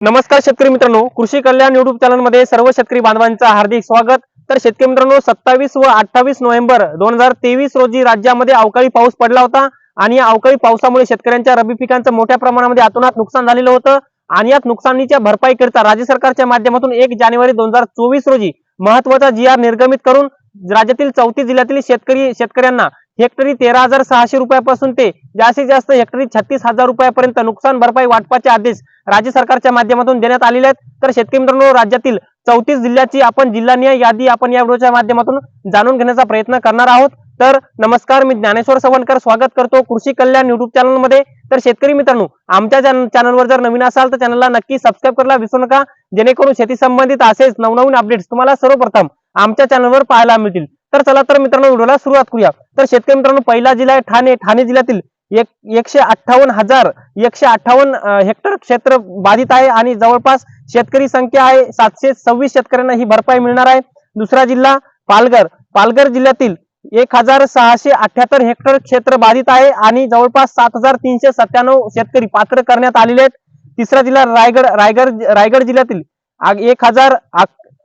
नमस्कार शेतकरी मित्रांनो कृषी कल्याण युट्यूब चॅनलमध्ये सर्व शेतकरी बांधवांचं हार्दिक स्वागत. तर शेतकरी मित्रांनो सत्तावीस व अठ्ठावीस नोव्हेंबर दोन हजार तेवीस रोजी राज्यामध्ये अवकाळी पाऊस पडला होता आणि या अवकाळी पावसामुळे शेतकऱ्यांच्या रब्बी पिकांचं मोठ्या प्रमाणामध्ये अतोनात नुकसान झालेलं होतं आणि या नुकसानीच्या भरपाईकरिता राज्य सरकारच्या माध्यमातून एक जानेवारी दोन हजार चोवीस रोजी महत्त्वाचा जी आर निर्गमित करून राज्यातील चौतीस जिल्ह्यातील शेतकरी शेतकऱ्यांना हेक्टरी तेरा हजार सहाशे रुपयापासून ते जास्तीत जास्त हेक्टरी छत्तीस हजार रुपयापर्यंत नुकसान भरपाई वाटपाचे आदेश राज्य सरकारच्या माध्यमातून देण्यात आलेले आहेत. तर शेतकरी मित्रांनो राज्यातील चौतीस जिल्ह्याची आपण जिल्हानिय यादी आपण या व्हिडिओच्या माध्यमातून जाणून घेण्याचा प्रयत्न करणार आहोत. तर नमस्कार मी ज्ञानेश्वर सवणकर स्वागत करतो कृषी कल्याण युट्यूब चॅनलमध्ये. तर शेतकरी मित्रांनो आमच्या चॅनलवर जर नवीन असाल तर चॅनलला नक्की सबस्क्राईब करायला विसरू नका. जेणेकरून शेती संबंधित असेच नवनवीन अपडेट्स तुम्हाला सर्वप्रथम आमच्या चॅनलवर पाहायला मिळतील. तर चला तर मित्रांनो व्हिडिओला सुरुवात करूया. तर शेतकरी मित्रांनो पहिला जिल्हा आहे ठाणे. ठाणे जिल्ह्यातील एक एकशे अठ्ठावन्न हजार एकशे अठ्ठावन्न हेक्टर क्षेत्र बाधित आहे आणि जवळपास शेतकरी संख्या आहे सातशे सव्वीस शेतकऱ्यांना ही भरपाई मिळणार आहे. दुसरा जिल्हा पालघर. पालघर जिल्ह्यातील एक हजार सहाशे अठ्याहत्तर हेक्टर क्षेत्र बाधित आहे आणि जवळपास सात हजार तीनशे सत्त्याण्णव शेतकरी पात्र करण्यात आलेले आहेत. तिसरा जिल्हा रायगड रायगड रायगड जिल्ह्यातील एक हजार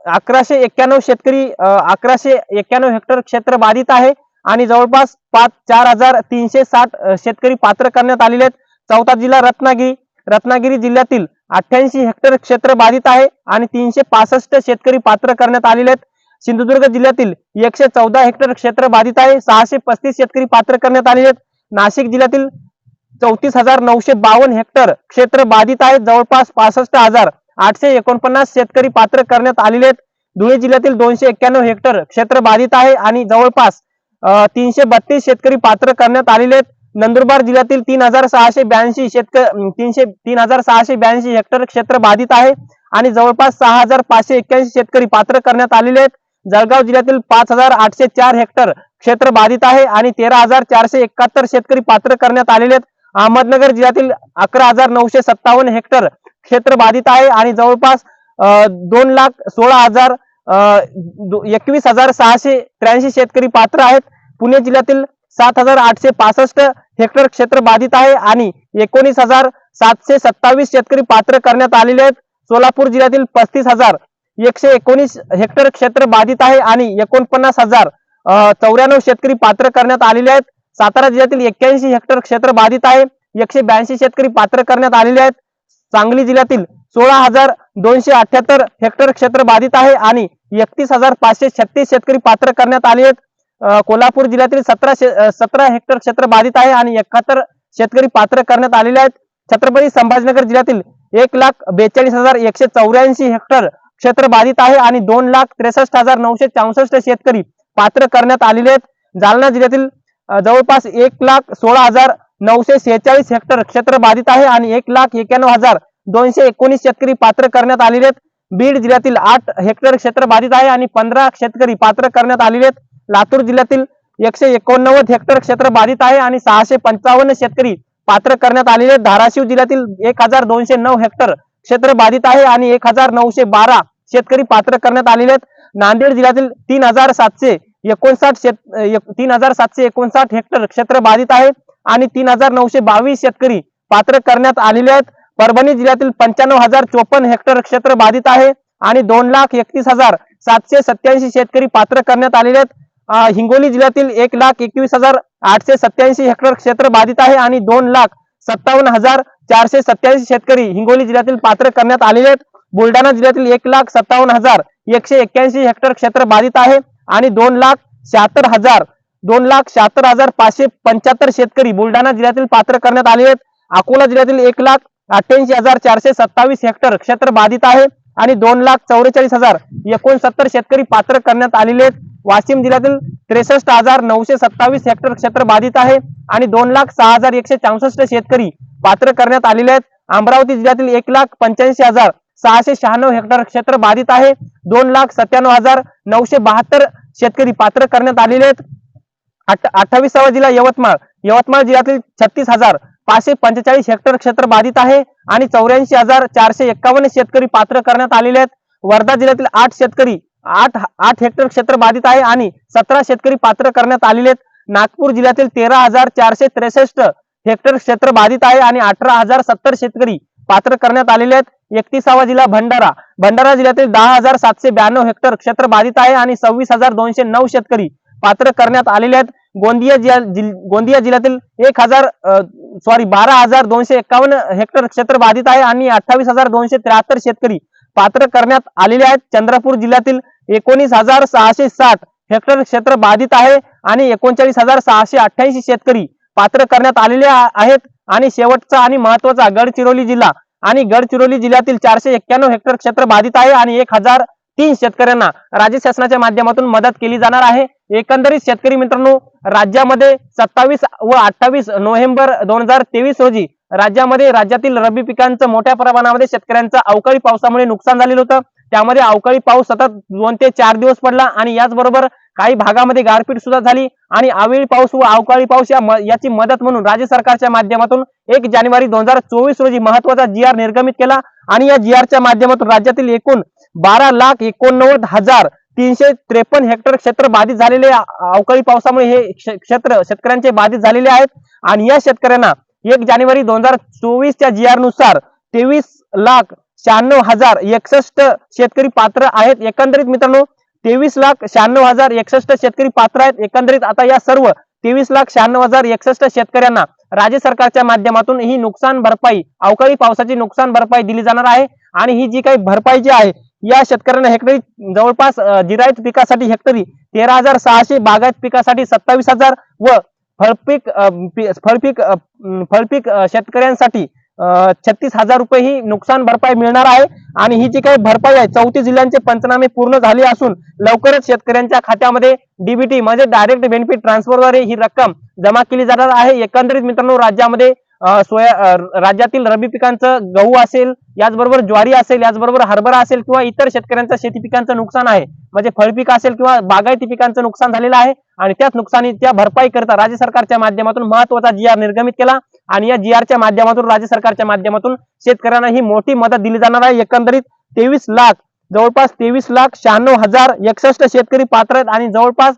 अकराशे एक्क्याण्णव शेतकरी अकराशे एक्क्याण्णव हेक्टर क्षेत्र बाधित आहे आणि जवळपास पाच चार हजार तीनशे साठ शेतकरी पात्र करण्यात आलेले आहेत. चौथा जिल्हा रत्नागिरी रत्नागिरी जिल्ह्यातील अठ्ठ्याऐंशी हेक्टर क्षेत्र बाधित आहे आणि तीनशे पासष्ट शेतकरी पात्र करण्यात आलेले आहेत. सिंधुदुर्ग जिल्ह्यातील एकशे चौदा हेक्टर क्षेत्र बाधित आहे सहाशे पस्तीस शेतकरी पात्र करण्यात आलेले आहेत. नाशिक जिल्ह्यातील चौतीस हजार नऊशे बावन्न हेक्टर क्षेत्र बाधित आहे जवळपास पासष्ट हजार आठशे एकोणपन्नास शेतकरी पात्र करण्यात आलेले आहेत. धुळे जिल्ह्यातील दोनशे एक्क्याण्णव हेक्टर क्षेत्र बाधित आहे आणि जवळपास तीनशे बत्तीस शेतकरी पात्र करण्यात आलेले आहेत. नंदुरबार जिल्ह्यातील तीन हजार सहाशे ब्याऐंशी शेतकरी तीनशे तीन हजार सहाशे ब्याऐंशी हेक्टर क्षेत्र बाधित आहे आणि जवळपास सहा हजार पाचशे एक्क्याऐंशी शेतकरी पात्र करण्यात आलेले आहेत. जळगाव जिल्ह्यातील पाच हजार आठशे चार हेक्टर क्षेत्र बाधित आहे आणि तेरा हजार चारशे एकाहत्तर शेतकरी पात्र करण्यात आलेले आहेत. अहमदनगर जिल्ह्यातील अकरा हजार नऊशे सत्तावन्न हेक्टर क्षेत्र बाधित आहे आणि जवळपास दोन लाख सोळा हजार एकवीस हजार सहाशे त्र्याऐंशी शेतकरी पात्र आहेत. पुणे जिल्ह्यातील सात हजार आठशे पासष्ट हेक्टर क्षेत्र बाधित आहे आणि एकोणीस हजार सातशे सत्तावीस शेतकरी पात्र करण्यात आलेले आहेत. सोलापूर जिल्ह्यातील पस्तीस हजार एकशे एकोणीस हेक्टर क्षेत्र बाधित आहे आणि एकोणपन्नास हजार चौऱ्याण्णव शेतकरी पात्र करण्यात आलेले आहेत. सातारा जिल्ह्यातील एक्क्याऐंशी हेक्टर क्षेत्र बाधित आहे. एकशे ब्याऐंशी शेतकरी पात्र करण्यात आलेले आहेत. सांगली जिल्ह्यातील सोळा हजार दोनशे अठ्याहत्तर हेक्टर क्षेत्र बाधित आहे आणि एकतीस हजार पाचशे छत्तीस शेतकरी पात्र करण्यात आले आहेत. कोल्हापूर जिल्ह्यातील सतरा सतरा हेक्टर क्षेत्र बाधित आहे आणि एकाहत्तर शेतकरी पात्र करण्यात आलेले आहेत. छत्रपती संभाजीनगर जिल्ह्यातील एक लाख बेचाळीस हजार एकशे चौऱ्याऐंशी हेक्टर क्षेत्र बाधित आहे आणि दोन लाख त्रेसष्ट हजार नऊशे चौसष्ट शेतकरी पात्र करण्यात आलेले आहेत. जालना जिल्ह्यातील जवळपास एक लाख सोळा हजार नऊशे शेहेचाळीस हेक्टर क्षेत्र बाधित आहे आणि एक लाख एक्याण्णव हजार दोनशे एकोणीस शेतकरी पात्र करण्यात आलेले आहेत. बीड जिल्ह्यातील आठ हेक्टर क्षेत्र बाधित आहे आणि पंधरा शेतकरी पात्र करण्यात आलेले आहेत. लातूर जिल्ह्यातील एकशे एकोणनव्वद हेक्टर क्षेत्र बाधित आहे आणि सहाशे पंचावन्न शेतकरी पात्र करण्यात आलेले आहेत. धाराशिव जिल्ह्यातील एक हजार दोनशे नऊ हेक्टर क्षेत्र बाधित आहे आणि एक हजार नऊशे बारा शेतकरी पात्र करण्यात आलेले आहेत. नांदेड जिल्ह्यातील तीन हजार सातशे एकोणसाठ शेत तीन हजार सातशे एकोणसाठ हेक्टर क्षेत्र बाधित आहे. आणि तीन हजार नऊशे बावीस शेतकरी पात्र करण्यात आलेले आहेत. परभणी जिल्ह्यातील पंच्याण्णव हजार चोपन्न हेक्टर क्षेत्र बाधित आहे आणि दोन लाख एकतीस हजार सातशे सत्याऐंशी शेतकरी पात्र करण्यात आलेले आहेत. हिंगोली जिल्ह्यातील एक लाख एकवीस हजार आठशे सत्याऐंशी हेक्टर क्षेत्र बाधित आहे आणि दोन लाख सत्तावन्न हजार चारशे सत्याऐंशी शेतकरी हिंगोली जिल्ह्यातील पात्र करण्यात आलेले आहेत. बुलढाणा जिल्ह्यातील एक लाख सत्तावन्न हजार एकशे एक्क्याऐंशी हेक्टर क्षेत्र बाधित आहे आणि दोन लाख शहात्तर हजार दोन लाख शहात्तर हजार पाचशे पंच्याहत्तर शेतकरी बुलढाणा जिल्ह्यातील पात्र करण्यात आले आहेत. अकोला जिल्ह्यातील एक लाख अठ्ठ्याऐंशी हजार चारशे सत्तावीस हेक्टर क्षेत्र बाधित आहे आणि दोन लाख चौवेचाळीस हजार एकोणसत्तर शेतकरी पात्र करण्यात आलेले आहेत. वाशिम जिल्ह्यातील त्रेसष्ट हजार नऊशे सत्तावीस हेक्टर क्षेत्र बाधित आहे आणि दोन लाख सहा हजार एकशे चौसष्ट शेतकरी पात्र करण्यात आलेले आहेत. अमरावती जिल्ह्यातील एक लाख पंच्याऐंशी हजार सहाशे शहाण्णव हेक्टर क्षेत्र बाधित आहे. दोन लाख सत्त्याण्णव हजार नऊशे बहात्तर शेतकरी पात्र करण्यात आलेले आहेत. अठ्ठावीसावा जिल्हा यवतमाळ. यवतमाळ जिल्ह्यातील छत्तीस हजार पाचशे पंचेचाळीस हेक्टर क्षेत्र बाधित आहे आणि चौऱ्याऐंशी हजार चारशे एक्कावन्न शेतकरी पात्र करण्यात आलेले आहेत. वर्धा जिल्ह्यातील आठ शेतकरी आठ आठ हेक्टर क्षेत्र बाधित आहे आणि सतरा शेतकरी पात्र करण्यात आलेले आहेत. नागपूर जिल्ह्यातील तेरा हजार चारशे त्रेसष्ट हेक्टर क्षेत्र बाधित आहे आणि अठरा हजार सत्तर शेतकरी पात्र करण्यात आलेले आहेत. एकतीसावा जिल्हा भंडारा. भंडारा जिल्ह्यातील दहा हजार सातशे ब्याण्णव हेक्टर क्षेत्र बाधित आहे आणि सव्वीस हजार दोनशे नऊ शेतकरी पात्र करण्यात आलेले आहेत. गोंदिया जिल्हा गोंदिया जिल्ह्यातील एक हजार सॉरी बारा हजार दोनशे एक्कावन्न हेक्टर क्षेत्र बाधित आहे आणि अठ्ठावीस हजार दोनशे त्र्याहत्तर शेतकरी पात्र करण्यात आलेले आहेत. चंद्रपूर जिल्ह्यातील एकोणीस हजार सहाशे साठ हेक्टर क्षेत्र बाधित आहे आणि एकोणचाळीस हजार सहाशे अठ्ठ्याऐंशी शेतकरी पात्र करण्यात आलेले आहेत. आणि शेवटचा आणि महत्त्वाचा गडचिरोली जिल्हा आणि गडचिरोली जिल्ह्यातील चारशे एक्क्याण्णव हेक्टर क्षेत्र बाधित आहे आणि एक हजार तीन शेतकऱ्यांना राज्य शासनाच्या माध्यमातून मदत केली जाणार आहे. एकंदरीत शेतकरी मित्रांनो राज्यामध्ये सत्तावीस व अठ्ठावीस नोव्हेंबर दोन हजार तेवीस रोजी राज्यामध्ये राज्यातील रब्बी पिकांचं मोठ्या प्रमाणामध्ये शेतकऱ्यांचं अवकाळी पावसामुळे नुकसान झालेलं होतं. त्यामध्ये अवकाळी पाऊस सतत दोन ते चार दिवस पडला आणि याचबरोबर काही भागामध्ये गारपीट सुद्धा झाली आणि अवेळी पाऊस व अवकाळी पाऊस या याची मदत म्हणून राज्य सरकारच्या माध्यमातून एक जानेवारी दोन हजार चोवीस रोजी महत्त्वाचा जी आर निर्गमित केला. आणि या जी आरच्या माध्यमातून राज्यातील एकूण बारा लाख एकोणनव्वद हजार तीनशे त्रेपन्न हेक्टर क्षेत्र बाधित झालेले अवकाळी पावसामुळे हे क्षेत्र शेतकऱ्यांचे बाधित झालेले आहेत. आणि या शेतकऱ्यांना एक जानेवारी दोन हजार चोवीसच्या जी आरनुसार तेवीस लाख शहाण्णव हजार एकसष्ट शेतकरी पात्र आहेत. एकंदरीत मित्रांनो तेवीस लाख शहाण्णव हजार एकसष्ट शेतकरी पात्र आहेत. एकंदरीत आता या सर्व तेवीस लाख शहाण्णव हजार एकसष्ट शेतकऱ्यांना राज्य सरकारच्या माध्यमातून ही नुकसान भरपाई अवकाळी पावसाची नुकसान भरपाई दिली जाणार आहे. आणि ही जी काही भरपाई जी आहे या शेतकऱ्यांना हेक्टरी जवळपास जिरायत पिकासाठी हेक्टरी तेरा हजार सहाशे बागायत पिकासाठी सत्तावीस हजार व फळपीक फळपीक फळपीक शेतकऱ्यांसाठी छत्तीस हजार रुपये ही नुकसान भरपाई मिळणार आहे. आणि ही जी काही भरपाई आहे चौतीस जिल्ह्यांचे पंचनामे पूर्ण झाले असून लवकरच शेतकऱ्यांच्या खात्यामध्ये डीबीटी म्हणजे डायरेक्ट बेनिफिट ट्रान्सफरद्वारे ही रक्कम जमा केली जाणार आहे. एकंदरीत मित्रांनो राज्यामध्ये सोया राज्यातील रब्बी पिकांचं गहू असेल याचबरोबर ज्वारी असेल याचबरोबर हरभरा असेल किंवा इतर शेतकऱ्यांचं शेती पिकांचं नुकसान आहे. म्हणजे फळपीक असेल किंवा बागायती पिकांचं नुकसान झालेलं आहे. आणि त्याच नुकसानी त्या भरपाई करता राज्य सरकारच्या माध्यमातून महत्त्वाचा जी आर निर्गमित केला. आणि या जी आरच्या माध्यमातून राज्य सरकारच्या माध्यमातून शेतकऱ्यांना ही मोठी मदत दिली जाणार आहे. एकंदरीत तेवीस लाख जवळपास तेवीस लाख शहाण्णव हजार एकसष्ट शेतकरी पात्र आहेत आणि जवळपास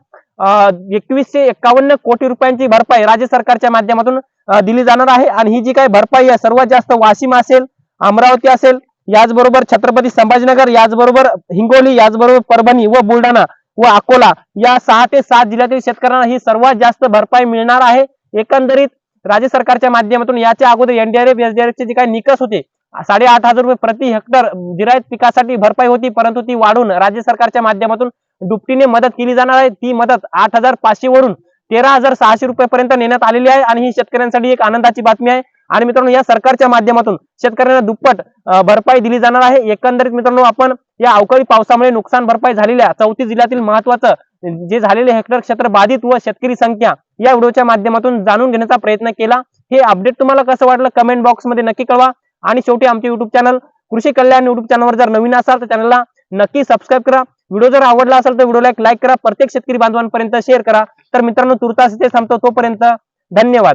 एकवीसशे एक्कावन्न कोटी रुपयांची भरपाई राज्य सरकारच्या माध्यमातून दिली जाणार आहे. आणि ही जी काही भरपाई आहे सर्वात जास्त वाशिम असेल अमरावती असेल याचबरोबर छत्रपती संभाजीनगर याचबरोबर हिंगोली याचबरोबर परभणी व बुलढाणा व अकोला या सहा ते सात जिल्ह्यातील शेतकऱ्यांना ही सर्वात जास्त भरपाई मिळणार आहे. एकंदरीत राज्य सरकारच्या माध्यमातून याच्या अगोदर एनडीआरएफ एसडीआरएफचे जे काही निकष होते साडेआठ हजार रुपये प्रति हेक्टर जिरायत पिकासाठी भरपाई होती परंतु ती वाढून राज्य सरकारच्या माध्यमातून दुपटीने मदत केली जाणार आहे. ती मदत आठ हजार पाचशे वरून तेरा हजार सहाशे रुपयापर्यंत नेण्यात आलेली आहे आणि ही शेतकऱ्यांसाठी एक आनंदाची बातमी आहे. आणि मित्रांनो या सरकारच्या माध्यमातून शेतकऱ्यांना दुप्पट भरपाई दिली जाणार आहे. एकंदरीत मित्रांनो आपण या अवकाळी पावसामुळे नुकसान भरपाई झालेल्या चौथी जिल्ह्यातील महत्वाचं जे झालेले हेक्टर क्षेत्र बाधित व शेतकरी संख्या या व्हिडिओच्या माध्यमातून जाणून घेण्याचा प्रयत्न केला. हे अपडेट तुम्हाला कसं वाटलं कमेंट बॉक्समध्ये नक्की कळवा. आणि शेवटी आमचे युट्यूब चॅनल कृषी कल्याण युट्यूब चॅनलवर जर नवीन असाल तर चॅनलला नक्की सबस्क्राईब करा. व्हिडिओ जर आवडला असेल तर व्हिडिओला एक लाईक करा. प्रत्येक शेतकरी बांधवांपर्यंत शेअर करा. तर मित्रांनो तुर्तास इथे थांबतो तोपर्यंत धन्यवाद.